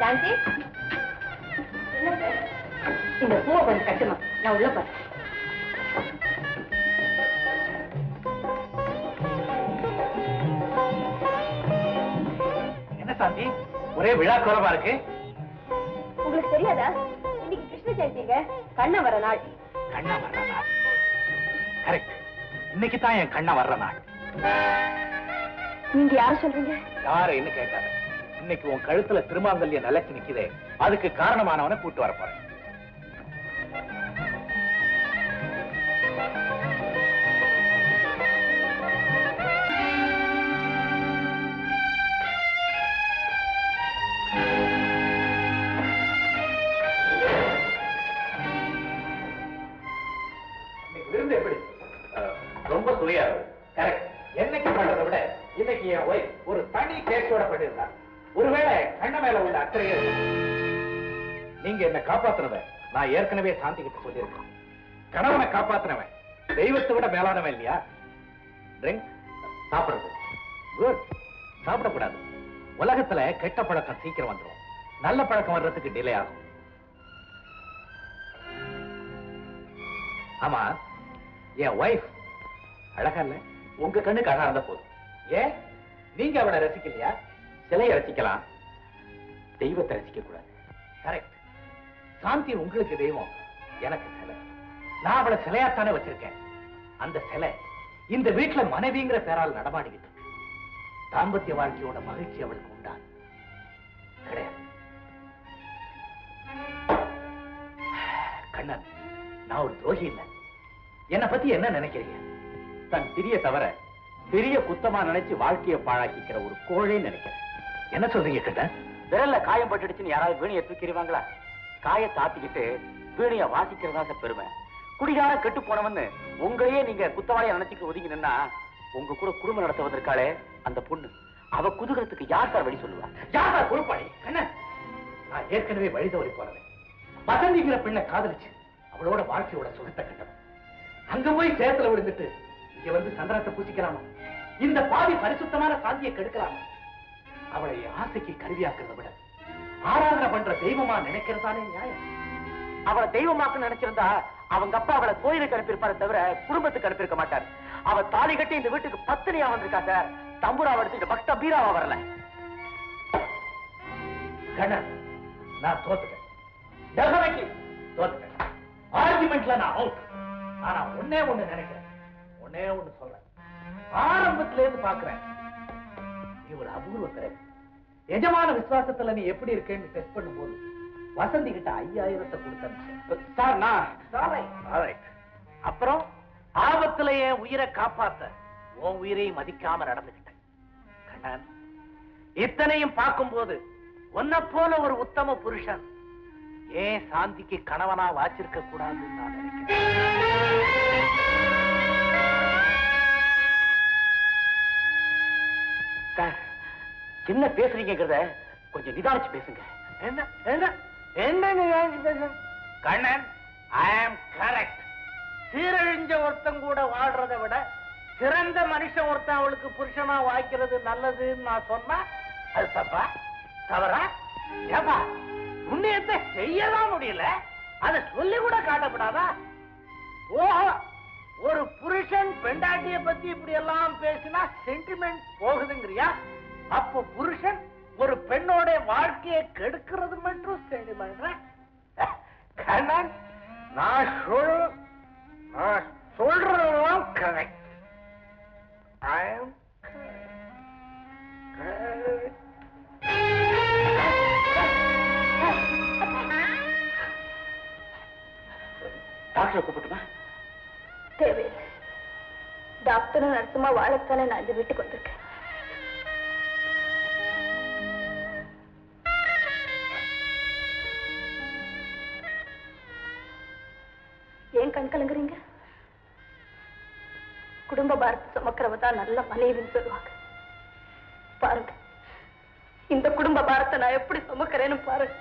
சாந்தி? என்ன சார்? இந்த பூவை கொஞ்சம் கட்டுமா? நான் உள்ள போறேன். என்ன சாந்தி? ஒரே விழா கோலமா இருக்கு? உங்களுக்கு தெரியாதா? இன்னைக்கு கிருஷ்ண ஜெயந்திங்க கண்ண வர நாள். கண்ணா வர்ற நாள். கரெக்ட் இன்னைக்கு தான் என் கண்ணா வர்ற நாள். நீங்க யார சொல்றீங்க? யாரைன்னு கேட்டாரு? இன்னைக்கு உன் கழுத்துல திருமாங்கல்ய நிலைச்சு நிக்குதே. அதுக்கு காரணமானவனை கூட்டு வர போறேன். ரொம்ப சுவையா கரெக்ட் என்னைக்கு பண்றதை விட இன்னைக்கு என் ஒய்ஃப் ஒரு தனி டேஸ்டோட பண்ணிருந்தா ஒருவேளை கண்ண மேல உள்ள அக்கறையே நீங்க என்ன காப்பாத்துறத நான் ஏற்கனவே சாந்தி கிட்ட சொல்லியிருக்கேன். கணவனை காப்பாத்துனவன் தெய்வத்தை விட மேலானவன் இல்லையா? ட்ரிங்க் சாப்பிடுறது. குட் சாப்பிடக்கூடாது. உலகத்துல கெட்ட பழக்கம் சீக்கிரம் வந்துடும் நல்ல பழக்கம் வர்றதுக்கு டிலே ஆகும். ஆமா என் ஒய்ஃப் அழகா இல்ல? உங்க கண்ணுக்கு அழகா இருந்தா போதும். ஏன்? நீங்க அவளை ரசிக்கலையா? சிலையை ரசிக்கலாம் தெய்வத்தை ரசிக்க கூடாது. கரெக்ட் சாந்தி உங்களுக்கு தெய்வம். எனக்கு சிலை. நான் அவளை சிலையாத்தானே வச்சிருக்கேன். அந்த சிலை இந்த வீட்டுல மனைவிங்கிற பேரால் நடமாடிக்கிட்டு இருக்கு. தாம்பத்திய வாழ்க்கையோட மகிழ்ச்சி அவளுக்கு உண்டா கிடையாது. கண்ணன் நான் ஒரு துரோகி இல்லை. என்னை பத்தி என்ன நினைக்கிறீங்க? தன் திரிய தவிர பெரிய குத்தமா நினைச்சு வாழ்க்கையை பாழாக்கிக்கிற ஒரு கோழை நினைக்கிறேன். என்ன சொல்றீங்க கண்ணன் விரல்ல காயம் பட்டுடுச்சுன்னு யாராவது வீணையை தூக்கிடுவாங்களா? காயத்தை ஆத்திக்கிட்டு வீணைய வாசிக்கிறதா சார் பெருமை. குடிகார கெட்டு போனவன்னு உங்களையே நீங்க குத்தவாளியா நினைச்சுட்டு ஒதுங்கி நின்னா உங்க கூட குடும்பம் நடத்த வந்திருக்காளே அந்த பொண்ணு அவ குதுகிறதுக்கு யார் சார் வழி சொல்லுவா? யாரா குழுப்பாடி கண்ணன் நான் ஏற்கனவே வழி தவறி போனவன். வசந்திங்கிற பெண்ணை காதலிச்சு அவளோட வாழ்க்கையோட சுகத்தை கண்டவன் அங்க போய் சேத்துல விழுந்துட்டு இங்க வந்து சந்திரத்தை பூசிக்கலாமா? இந்த பாதி பரிசுத்தமான சாந்தியை கெடுக்கலாமா? ஆசைக்கு கருவியாக்குறத விட ஆராதனை பண்ற தெய்வமா நினைக்கிறதானே நியாயம். அவளை தெய்வமாக்கு நினைச்சிருந்தா அவங்க அப்பா அவளை கோயிலுக்கு அனுப்பியிருப்பாரு தவிர குடும்பத்துக்கு அனுப்பியிருக்க மாட்டார். அவ தாலி கட்டி இந்த வீட்டுக்கு பத்தினியா வந்திருக்கா சார்? தம்புரா எடுத்துட்டு பக்த பீராவா வரல. கண்ணன் நான் தோத்துட்டேன். டெஃபினெட்லி தோத்துட்டேன். ஆர்குமெண்ட்ல நான் அவுட் ஆனா ஒன்னே ஒண்ணு நினைக்கிறேன். ஒன்னே ஒண்ணு சொல்றேன். ஆரம்பத்துல இருந்து பாக்குறேன். நீ ஒரு அபூர்வ பிறகு எஜமான விசுவாசத்துல நீ எப்படி இருக்கேன்னு டெஸ்ட் பண்ணும்போது வசந்தி கிட்ட ஐயாயிரத்தை கொடுத்த சார் நான் அப்புறம் ஆபத்துல என் உயிரை காப்பாத்த உன் உயிரையும் மதிக்காம நடந்துகிட்டேன் கண்ணன் இத்தனையும் பார்க்கும்போது உன்னை போல ஒரு உத்தம புருஷன் ஏன் சாந்திக்கு கணவனா வாச்சிருக்க கூடாதுன்னு நான் நினைக்கிறேன். சார் என்ன பேசுறீங்கிறத கொஞ்சம் நிதானிச்சு பேசுங்க. என்ன? என்ன? பேச கண்ணன் ஐ ஆம் கரெக்ட் சீரழிஞ்ச ஒருத்தன் கூட வாழ்றதை விட சிறந்த மனுஷன் ஒருத்தன் அவளுக்கு புருஷனா வாய்க்கிறது நல்லதுன்னு நான் சொன்னா அது தப்பா? தவறா? ஏப்பா புண்ணியத்தை செய்யதான் முடியல. அதை சொல்லி கூட காட்டப்படாதா? ஓஹோ ஒரு புருஷன் பெண்டாட்டிய பத்தி இப்படி எல்லாம் பேசினா சென்டிமெண்ட் போகுதுங்கிறியா? அப்போ புருஷன் ஒரு பெண்ணோட வாழ்க்கையை கெடுக்கிறது மட்டும் சென்டிமெண்ட் கண்ணன் நான் சொல் நான் சொல்றதெல்லாம் கரெக்ட் ஐ எம் டாக்டரை கூப்பிட்டுமா? தேவையில்லை. டாக்டரும் நர்சுமா வாழத்தானே நான் இந்த வீட்டுக்கு வந்திருக்கேன். ஏன் கண் கலங்குறீங்க? குடும்ப பாரத்தை சுமக்கிறவ தான் நல்ல மனைவின்னு சொல்லுவாங்க. பாருங்க இந்த குடும்ப பாரத்தை நான் எப்படி சுமக்கிறேன்னு பாருங்க.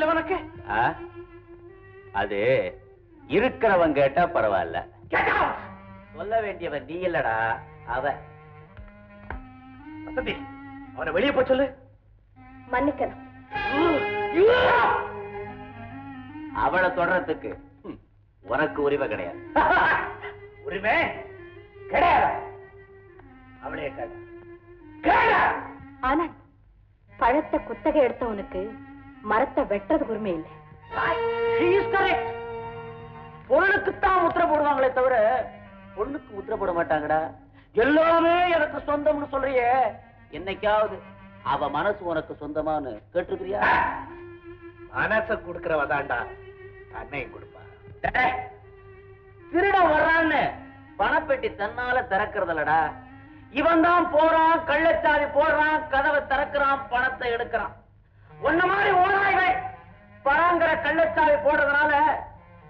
ஆ? அது இருக்கிறவன் கேட்டா பரவாயில்ல. சொல்ல வேண்டியவன் நீ இல்லடா அவ. வசந்தி அவனை வெளியே போய் சொல்லு. மன்னிக்கணும். அவளை தொடறதுக்கு ம், உனக்கு உரிமை கிடையாது. உரிமை கிடையாது. கேட ஆனா பழத்தை குத்தகை எடுத்தவனுக்கு மரத்தை வெட்டுறது உரிமை இல்லை. பொருளுக்குத்தான் முத்திர போடுவாங்களே தவிர பொண்ணுக்கு முத்திர போட மாட்டாங்கடா. எல்லாமே எனக்கு சொந்தம்னு சொல்றியே. என்னைக்காவது அவ மனசு உனக்கு சொந்தமான்னு கேட்டிருக்கிறியா? மனச கொடுக்கிறவ தாண்டா தன்னையும் கொடுப்பா. டேய், திருட வர்றான்னு பணப்பெட்டி தன்னால திறக்கிறதில்லடா. இவன் தான் போறான் கள்ளச்சாவி போடுறான் கதவை திறக்கிறான் பணத்தை எடுக்கிறான். உன்ன மாதிரி ஓனாய்கள் பராங்கிற கள்ளச்சாவி போடுறதுனால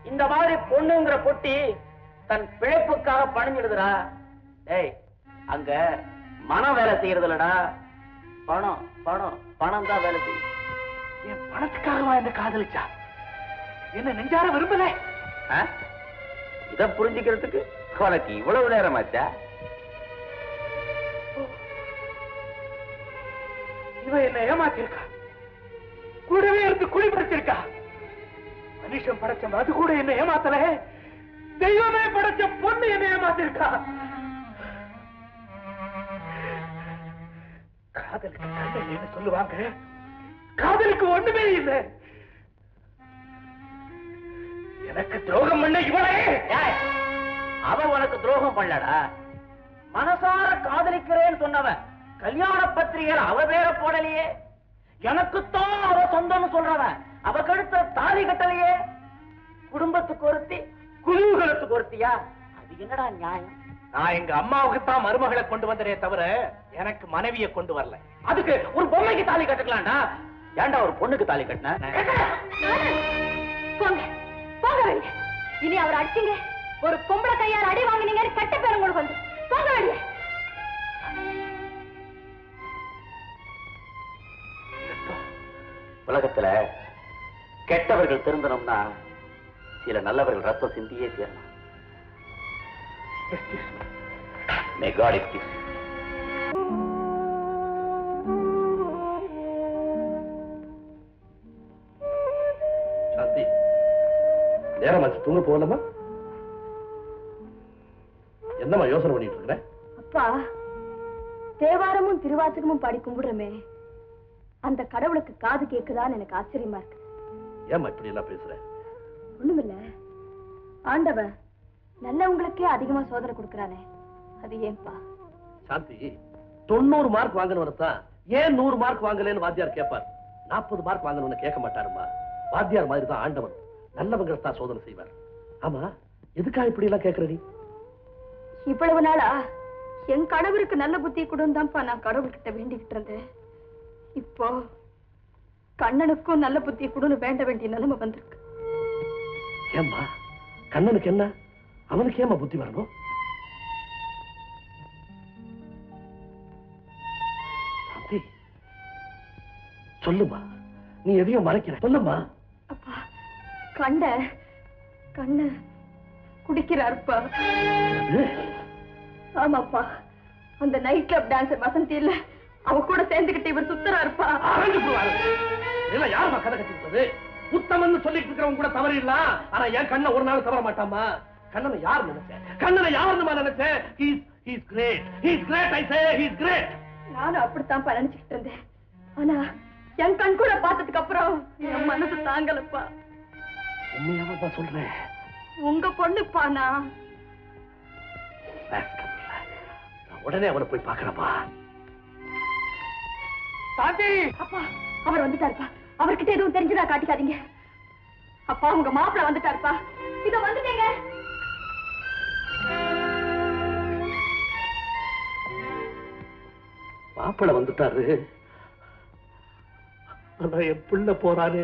இந்த மாதிரி பொண்ணுங்கிற பொட்டி தன் பிழைப்புக்காக பணிஞ்சிடுதுடா. டேய் அங்க மனம் வேலை செய்யறது இல்லடா பணம் பணம் பணம் தான் வேலை செய்யும். என் பணத்துக்காகவா என்ன காதலிச்சா? என்ன நெஞ்சார விரும்பல? இத புரிஞ்சுக்கிறதுக்கு உனக்கு இவ்வளவு நேரம் ஆச்சா இவ என்ன ஏமாத்திருக்கா கூடவே இருந்து குழி படைச்சிருக்கா மனுஷன் படைச்ச அது கூட என்ன ஏமாத்தல. தெய்வமே படைச்ச பொண்ணு என்ன ஏமாத்திருக்கா. காதலுக்கு கண்ணன் என்ன சொல்லுவாங்க? காதலுக்கு ஒண்ணுமே இல்லை. எனக்கு துரோகம் பண்ண இவளே. ஏய், அவ உனக்கு துரோகம் பண்ணலடா. மனசார காதலிக்கிறேன்னு சொன்னவன் கல்யாண பத்திரிகையில அவ பேர போடலையே. எனக்குத்தான் அவ சொந்தம்னு சொல்றவன். அவ கழுத்த தாலி கட்டலையே. குடும்பத்துக்கு ஒருத்தி குதூகலத்துக்கு ஒருத்தியா? அது என்னடா நியாயம்? நான் எங்க அம்மாவுக்கு தான் மருமகளை கொண்டு வந்தனே தவிர எனக்கு மனைவியை கொண்டு வரல. அதுக்கு ஒரு பொம்மைக்கு தாலி கட்டுக்கலாம்டா ஏன்டா ஒரு பொண்ணுக்கு தாலி கட்டின? போங்க. போங்க வெளியே. இனி அவர் அடிச்சீங்க. ஒரு பொம்பளை கையால் அடி வாங்குனீங்கன்னு கெட்ட பேர் உங்களுக்கு வந்து. போங்க வெளியே. உலகத்துல கெட்டவர்கள் திருந்தணும்னா சில நல்லவர்கள் ரத்தம் சிந்தியே சேரணும் May God excuse you. சாந்தி நேரம் ஆச்சு. தூங்க போகலாமா? என்னம்மா யோசனை பண்ணிட்டு இருக்கிற? அப்பா தேவாரமும் திருவாசகமும் பாடி கும்பிடுறமே. அந்த கடவுளுக்கு காது கேக்குதான்னு எனக்கு ஆச்சரியமா இருக்கு. ஏம்மா இப்படி எல்லாம் பேசுற? ஒண்ணுமில்ல. ஆண்டவன் நல்லவங்களுக்கே அதிகமா சோதனை கொடுக்கறானே. அது ஏன்பா? சாந்தி தொண்ணூறு மார்க் வாங்கினவனத்தான் ஏன் நூறு மார்க் வாங்கலன்னு வாத்தியார் கேட்பார் நாற்பது மார்க் வாங்கணும்னு கேட்க மாட்டாருமா? வாத்தியார் மாதிரி தான் ஆண்டவன். நல்லவங்களை தான் சோதனை செய்வார். ஆமா எதுக்காக இப்படி எல்லாம் கேட்கற நீ? இவ்வளவு நாளா என் கணவருக்கு நல்ல புத்தி கொடுந்தான்ப்பா நான் கடவுள்கிட்ட வேண்டிக்கிட்டு இருந்தேன். இப்போ கண்ணனுக்கும் நல்ல புத்தி கொடுன்னு வேண்ட வேண்டிய நிலைமை வந்திருக்கு. ஏம்மா? கண்ணனுக்கு என்ன? அவனுக்கு ஏம்மா புத்தி வரணும்? சொல்லுமா? நீ எதையும் மறைக்கிற? சொல்லுமா? அப்பா கண்ண கண்ண குடிக்கிறாருப்பா? ஆமாப்பா அந்த நைட் கிளப் டான்சர் வசந்தி இல்ல? அவ கூட சேர்ந்துகிட்டு இவர் சுத்துறாருப்பா அரண்டு போவாரு. இதெல்லாம் யாரும்மா கதை கட்டிவிட்டது உத்தமன்னு சொல்லிட்டு இருக்கிறவங்க கூட தவறு இல்ல ஆனா என் கண்ணை ஒரு நாள் தவற மாட்டாமா கண்ணனை யார் நினைச்சேன் கண்ணனை யாருன்னு நினைச்சேன் he's he's great he's great I say he's great நானும் அப்படித்தான் நினைச்சுக்கிட்டு இருந்தேன். ஆனா என் கண் கூட பார்த்ததுக்கு அப்புறம் என் மனசு தாங்கலப்பா. உண்மையாவா சொல்றேன். உங்க பொண்ணுப்பா. நான் உடனே அவனை போய் பாக்குறப்பா சாந்தி! அப்பா அவர் வந்துட்டாருப்பா. அவர்கிட்ட எதுவும் தெரிஞ்சுதா காட்டிக்காதீங்க. அப்பா உங்க மாப்பிள வந்துட்டாருப்பா. இதோ வந்துட்டேங்க. மாப்பிள வந்துட்டாரு. ஆனா என் பிள்ளை போறாரு